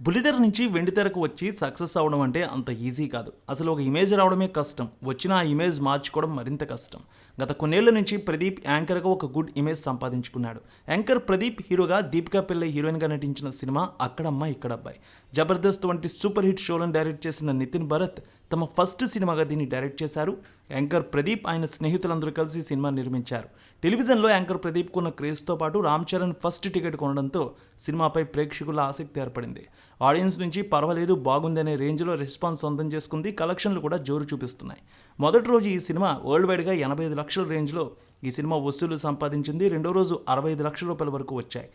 బుల్లితెర నుంచి వెండితెరకు వచ్చి సక్సెస్ అవడం అంటే అంత ఈజీ కాదు. అసలు ఒక ఇమేజ్ రావడమే కష్టం. వచ్చిన ఆ ఇమేజ్ మార్చుకోవడం మరింత కష్టం. గత కొన్నేళ్ళ నుంచి ప్రదీప్ యాంకర్గా ఒక గుడ్ ఇమేజ్ సంపాదించుకున్నాడు. యాంకర్ ప్రదీప్ హీరోగా దీపికా పిల్లై హీరోయిన్గా నటించిన సినిమా అక్కడమ్మ ఇక్కడ అబ్బాయి జబర్దస్త్ వంటి సూపర్ హిట్ షోలను డైరెక్ట్ చేసిన నితిన్ భరత్ తమ ఫస్ట్ సినిమాగా దీన్ని డైరెక్ట్ చేశారు. యాంకర్ ప్రదీప్ ఆయన స్నేహితులందరూ కలిసి ఈ సినిమా నిర్మించారు. టెలివిజన్లో యాంకర్ ప్రదీప్కు ఉన్న క్రేజ్తో పాటు రామ్ చరణ్ ఫస్ట్ టికెట్ కొనడంతో సినిమాపై ప్రేక్షకుల ఆసక్తి ఏర్పడింది. ఆడియన్స్ నుంచి పర్వాలేదు బాగుందనే రేంజ్లో రెస్పాన్స్ సొంతం చేసుకుంది కలెక్షన్లు కూడా జోరు చూపిస్తున్నాయి. మొదటి రోజు ఈ సినిమా వరల్డ్ వైడ్గా ఎనభై ఐదు లక్షల రేంజ్లో ఈ సినిమా వసూలు సంపాదించింది రెండో రోజు అరవై ఐదు లక్షల రూపాయల వరకు వచ్చాయి.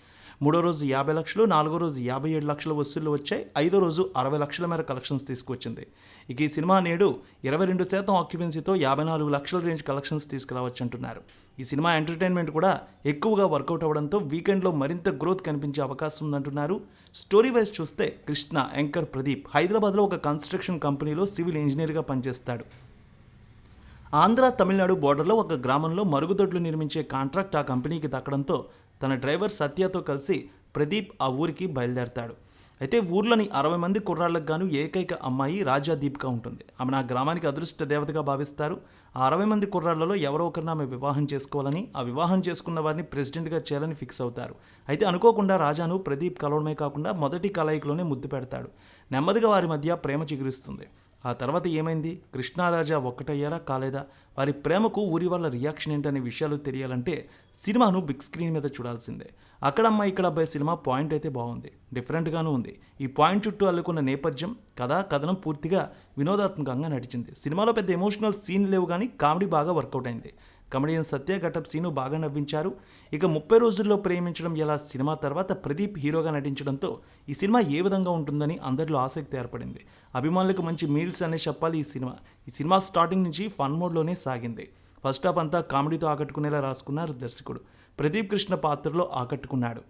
మూడో రోజు యాభై లక్షలు నాలుగో రోజు యాభై ఏడు లక్షల వసూళ్ళు వచ్చాయి ఐదో రోజు అరవై లక్షల మేర కలెక్షన్స్ తీసుకొచ్చింది ఇక ఈ సినిమా నేడు ఇరవై రెండు శాతం ఆక్యుపెన్సీతో యాభై నాలుగు లక్షల రేంజ్ కలెక్షన్స్ తీసుకురావచ్చు అంటున్నారు ఈ సినిమా ఎంటర్టైన్మెంట్ కూడా ఎక్కువగా వర్కౌట్ అవ్వడంతో వీకెండ్లో మరింత గ్రోత్ కనిపించే అవకాశం ఉందంటున్నారు. స్టోరీ వైజ్ చూస్తే కృష్ణ యాంకర్ ప్రదీప్ హైదరాబాద్లో ఒక కన్స్ట్రక్షన్ కంపెనీలో సివిల్ ఇంజనీర్గా పనిచేస్తాడు. ఆంధ్ర తమిళనాడు బోర్డర్లో ఒక గ్రామంలో మరుగుదొడ్లు నిర్మించే కాంట్రాక్ట్ ఆ కంపెనీకి దక్కడంతో తన డ్రైవర్ సత్యతో కలిసి ప్రదీప్ ఆ ఊరికి బయలుదేరతాడు. అయితే ఊర్లోని అరవై మంది కుర్రాళ్ళకు గాను ఏకైక అమ్మాయి రాజా దీపిక ఉంటుంది. ఆమె నా గ్రామానికి అదృష్ట దేవతగా భావిస్తారు. ఆ అరవై మంది కుర్రాళ్ళలో ఎవరో ఒకరిని ఆమె వివాహం చేసుకోవాలని ఆ వివాహం చేసుకున్న వారిని ప్రెసిడెంట్గా చేయాలని ఫిక్స్ అవుతారు. అయితే అనుకోకుండా రాజాను ప్రదీప్ కలవడమే కాకుండా మొదటి కలయికలోనే ముద్దు పెడతాడు. నెమ్మదిగా వారి మధ్య ప్రేమ చిగురిస్తుంది. ఆ తర్వాత ఏమైంది? కృష్ణారాజా ఒక్కటయ్యారా కాలేదా? వారి ప్రేమకు ఊరి వాళ్ళ రియాక్షన్ ఏంటనే విషయాలు తెలియాలంటే సినిమాను బిగ్ స్క్రీన్ మీద చూడాల్సిందే. అక్కడమ్మ ఇక్కడ అబ్బాయి సినిమా పాయింట్ అయితే బాగుంది. డిఫరెంట్గానూ ఉంది. ఈ పాయింట్ చుట్టూ అల్లుకున్న నేపథ్యం కథ కథనం పూర్తిగా వినోదాత్మకంగా నడిచింది. సినిమాలో పెద్ద ఎమోషనల్ సీన్ లేవు కానీ కామెడీ బాగా వర్కౌట్ అయింది. కమెడియన్ సత్య ఘటప్ సీను బాగా నవ్వించారు. ఇక ముప్పై రోజుల్లో ప్రేమించడం ఎలా సినిమా తర్వాత ప్రదీప్ హీరోగా నటించడంతో ఈ సినిమా ఏ విధంగా ఉంటుందని అందరిలో ఆసక్తి ఏర్పడింది. అభిమానులకు మంచి మీల్స్ అనే చెప్పాలి ఈ సినిమా. ఈ సినిమా స్టార్టింగ్ నుంచి ఫన్ మోడ్లోనే సాగింది. ఫస్ట్ హాఫ్ అంతా కామెడీతో ఆకట్టుకునేలా రాసుకున్నారు దర్శకుడు. ప్రదీప్ కృష్ణ పాత్రలో ఆకట్టుకున్నాడు.